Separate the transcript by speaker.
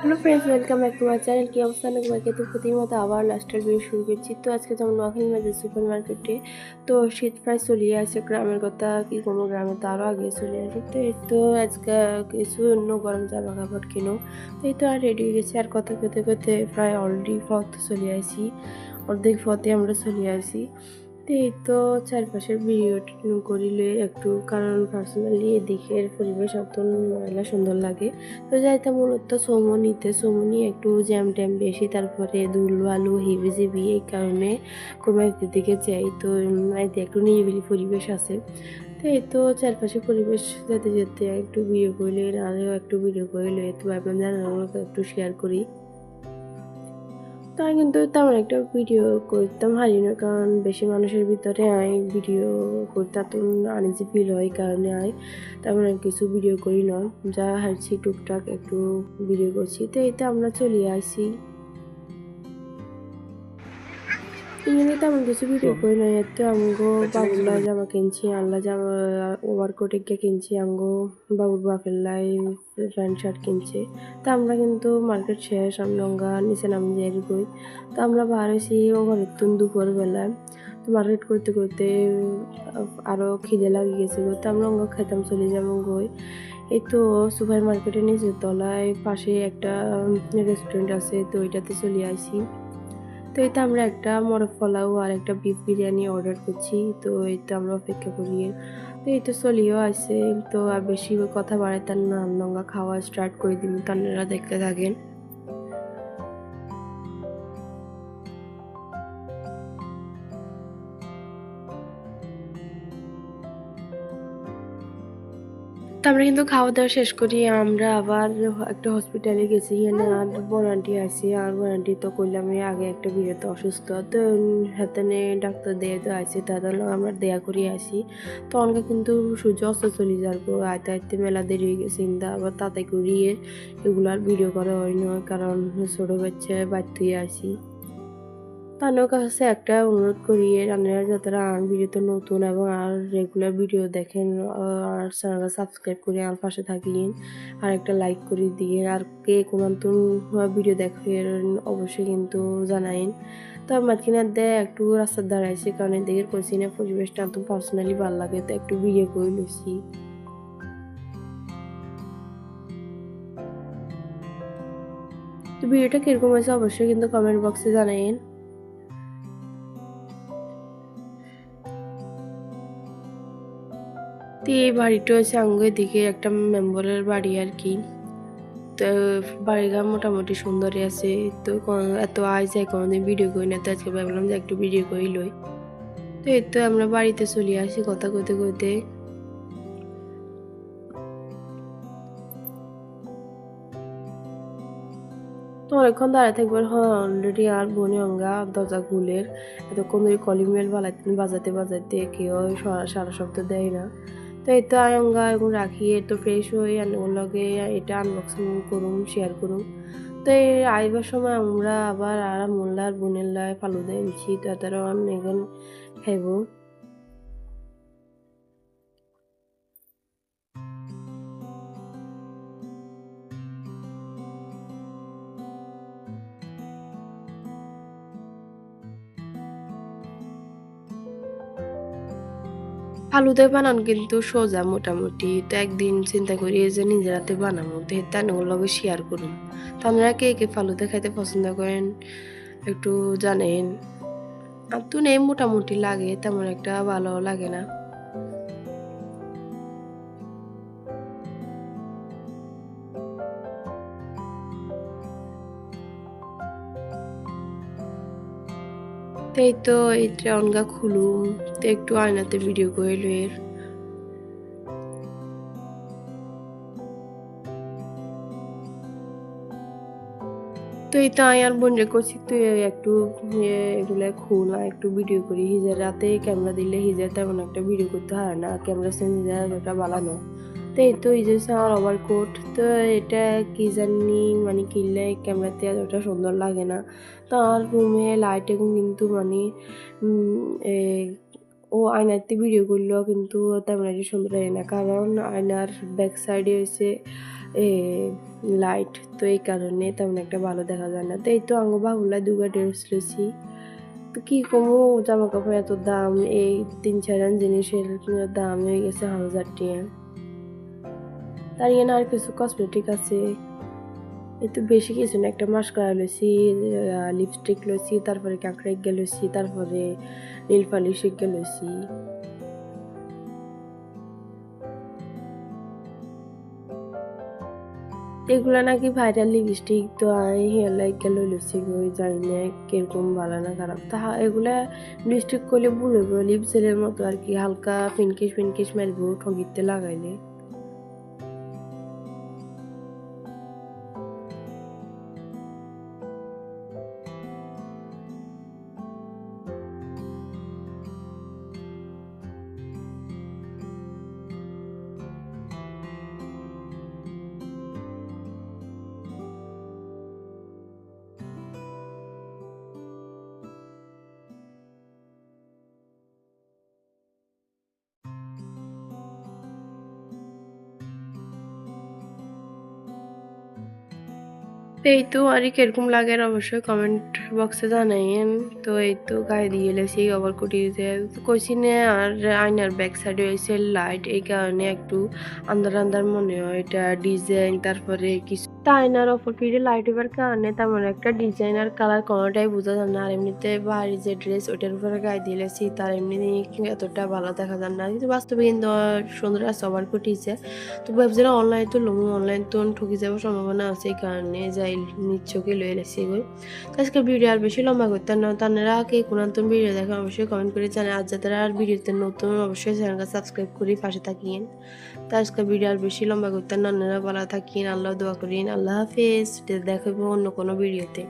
Speaker 1: Hello friends welcome back to my channel কি অবস্থা? না তো প্রতির মতো আবার লাস্টের ভিডিও শুরু করছি। তো আজকে যেমন নোয়াখালী মাঝে সুপার মার্কেটে তো শীত প্রায় চলিয়ে আসে। গ্রামের কথা কি কোনো গ্রামে তো আরও আগে চলে আসে। তো এই তো আজকে কিছু অন্য গরম জামা কাপড় কিনো। তো এই তো আর রেডি হয়ে গেছি। আর কথা কথা কথা প্রায় অলরেডি ফত চলে আসি। অর্ধেক ফতে আমরা চলে আসি। তো এই তো চারপাশের ভিডিও করিলে একটু কারণ পার্সোনালি এদিকের পরিবেশ অত মেলা সুন্দর লাগে। তো যাইতে মূলত সোমো নিতে সোমো একটু জ্যাম ট্যাম বেশি, তারপরে ধুল বালু হেভি জেবি এই কারণে কোনো একদিক দিকে যাই। তো একটু নিরিবিলি পরিবেশ আছে। তো এই তো চারপাশে পরিবেশ যেতে যেতে একটু ভিডিও করলে আরও একটু ভিডিও করলে, তো আপনাদের একটু শেয়ার করি। তাই কিন্তু তেমন একটা ভিডিও করতাম হারি না কারণ বেশি মানুষের ভিতরে আই ভিডিও করতে এত আনিজি ফিল হয় কারণে আই তেমন কিছু ভিডিও করি না। যা হারছি টুকটাক একটু ভিডিও করছি। তো এতে আমরা চলে আসি। এখানে তেমন কিছু ভিডিও করি না এতে আমগো বাবুলা জামা কিনছি আল্লাহ জামা ওভার কোটে গিয়ে কিনছি আমগো বাবুর বাপের লাই প্যান্ট শার্ট কিনছে। তা আমরা কিন্তু মার্কেট শেষ আমরা নিচে নামি যাই কই তো আমরা বার হয়েছি ওখানে তুন দুপুর বেলায় তো মার্কেট করতে করতে আরও খিদে লাগে গেছে তো আমরা অঙ্গ খেতাম চলে যাব গই এই তো সুপার মার্কেটের নিচের তলায় পাশে একটা রেস্টুরেন্ট আছে তো ওইটাতে চলে আসি। তো এই তো আমরা একটা মরক পোলাও আর একটা বিফ বিরিয়ানি অর্ডার করছি। তো এই তো আমরা অপেক্ষা করি। তো এই তো চলিও আছে। তো আর বেশি কথা বাড়াইতাম নাম নঙ্গা খাওয়া স্টার্ট করে দিন তারা দেখতে থাকেন। তো আমরা কিন্তু খাওয়া দাওয়া শেষ করি। আমরা আবার একটা হসপিটালে গেছি, এখানে আর বোনান্টি আছে। আর বোনান্টি তো করলাম আগে একটা বিয়েতে অসুস্থ। তো হাতে ডাক্তার দিয়ে তো আছে তাদের আমরা দেয়া করি আসি। তো অনেকে কিন্তু সূর্য অস্ত চলে যাব আইতে আইতে মেলা দেরি হয়ে গেছে, কিন্তু আবার তাতে করিয়ে এগুলো আর ভিডিও করা হয় না। কারণ ছোটো বাচ্চা বাড়তে আসি। তাদের কাছে একটা অনুরোধ করি আপনারা যারা আর ভিডিওতে নতুন এবং আর রেগুলার ভিডিও দেখেন আর চ্যানেলটা সাবস্ক্রাইব করে আর পাশে থাকিন আর একটা লাইক করে দিয়ে, আর কে কোন ভিডিও দেখেন অবশ্যই কিন্তু জানাইন। তো মাঝখানে দেয় একটু রাস্তার দাঁড়াইছি কারণ এদিকে করছি না, পরিবেশটা একদম পার্সোনালি ভালো লাগে, তো একটু ভিডিও করে লইছি তো ভিডিওটা কীরকম হয়েছে অবশ্যই কিন্তু কমেন্ট বক্সে জানাইন। তো এই বাড়িটা হচ্ছে আঙ্গুর দিকে একটা মেম্বারের বাড়ি আর কি। তো বাড়িঘর মোটামুটি সুন্দরই আছে। তো এত আয় যায় কোনোদিন ভিডিও করি না। তো আজকে ভাবলাম যে একটু ভিডিও করি লই। তো এই তো আমরা বাড়িতে চলে আসি কথা কইতে কইতে। তো অনেকক্ষণ দাঁড়ায় থাকবার অলরেডি আর বনে অঙ্গা দরজা খুলের। এতক্ষণ ধরে কলিং বেল বাজাতে বাজাতে কেউ সারা- সারা সপ্তাহ দেয় না। তো এই তো আয়ঙ্গা এখন রাখি তো ফ্রেশ হয়ে লগে এটা আনবক্সিং করুন শেয়ার করুন তো এই আইবার সময় আমরা আবার আর মোল্লার বোনের লয় ফালুদা এনেছি তো তারা এখন খাইব। ফালুদা বানান কিন্তু সোজা মোটামুটি। তো একদিন চিন্তা করি যে নিজের হাতে বানাবো, তো তানগুলো শেয়ার করুন তো আপনারা কে কে ফালুতে খাইতে পছন্দ করেন একটু জানেন। আর তো নেই, মোটামুটি লাগে, তেমন একটা ভালো লাগে না। তো এই তো এইটা অনগা খুলুম তো একটু আয়নাতে ভিডিও করে লইয়ের তো এই তো আর বোন রে করছি তুই একটু এগুলা খুল একটু ভিডিও করি। হিজের রাতে ক্যামেরা দিলে হিজের তেমন একটা ভিডিও করতে হয় না ক্যামেরা সেন্সার ওটা বানানো। তো এই তো এই যে আমার ওভার কোট তো এটা কি জানি মানে কিনলে ক্যামেরাতে এতটা সুন্দর লাগে না। তো আমার রুমে লাইট কিন্তু মানে ও আয়নাতে ভিডিও করলেও কিন্তু তেমন একটা সুন্দর লাগে না। কারণ আয়নার ব্যাক সাইডে হয়েছে লাইট তো এই কারণে তেমন একটা ভালো দেখা যায় না। তো এই তো আঙ্গ বাবুলা দুগা ড্রেস লইছি তো কী কমো জামা কাপড় এত দাম, এই তিন চার জিনিসের দাম হয়ে গেছে হাজার টিয়া তার আর কিছু কসমেটিক আছে। একটু বেশি কিছু না, একটা মাস্কারা লইছি লিপস্টিক লইছি, তারপরে কাঁকড়া এগিয়ে লইছি, তারপরে নীল পালিশ এগিয়ে লইছি। এগুলা নাকি ভাইরাল লিপস্টিক তো আমি হেয়ার লাইক গেল লইছি গই জানি না কীরকম ভালো না খারাপ। তা এগুলা লিপস্টিক করলে বুড়ব লিপসেলের মতো আর কি, হালকা পিনকিশ পিনকিশ মারবো ঠগিতে লাগাইলে। এই তো আর কীরকম লাগে অবশ্যই কমেন্ট বক্সে জানাইন তো এই তো গায়ে দিয়ে লেছি ওভার কুটি কইছি না, আর আয়নার ব্যাক সাইডে হয়েছে লাইট এই কারণে একটু আন্দার আন্দার মনে হয়। এটা ডিজাইন তারপরে কিছু তা আয়নার অপর পিঠে লাইট হবার কারণে তেমন একটা ডিজাইন আর কালার কোনোটাই বোঝা যায় না। আর এমনিতে বাড়ির যে ড্রেস ওইটার উপরে গায়ে দিলেছি তার এমনি এতটা ভালো দেখা যায় না। কিন্তু বাস্তবে কিন্তু সুন্দর ওভার কুটিছে তো ভাবছিলাম অনলাইন তো লমু অনলাইন তো ঠকি যাওয়ার সম্ভাবনা আছে, এই কারণে যাই নিচ্ছকে লয়ে লেছি তো আজকে ভিডিও আর বেশি লম্বা করতে না তারা কে কোন নতুন ভিডিও দেখে অবশ্যই কমেন্ট করে জানে আর যাদের আর ভিডিওতে নতুন, অবশ্যই চ্যানেলটা সাবস্ক্রাইব করি পাশে থাকিয়েন তো আজকে ভিডিও আর বেশি লম্বা করতে না ভালো থাকিয়েন আল্লাহ দোয়া করিন আল্লাহ হাফেজ দেখাবো অন্য কোনো ভিডিওতে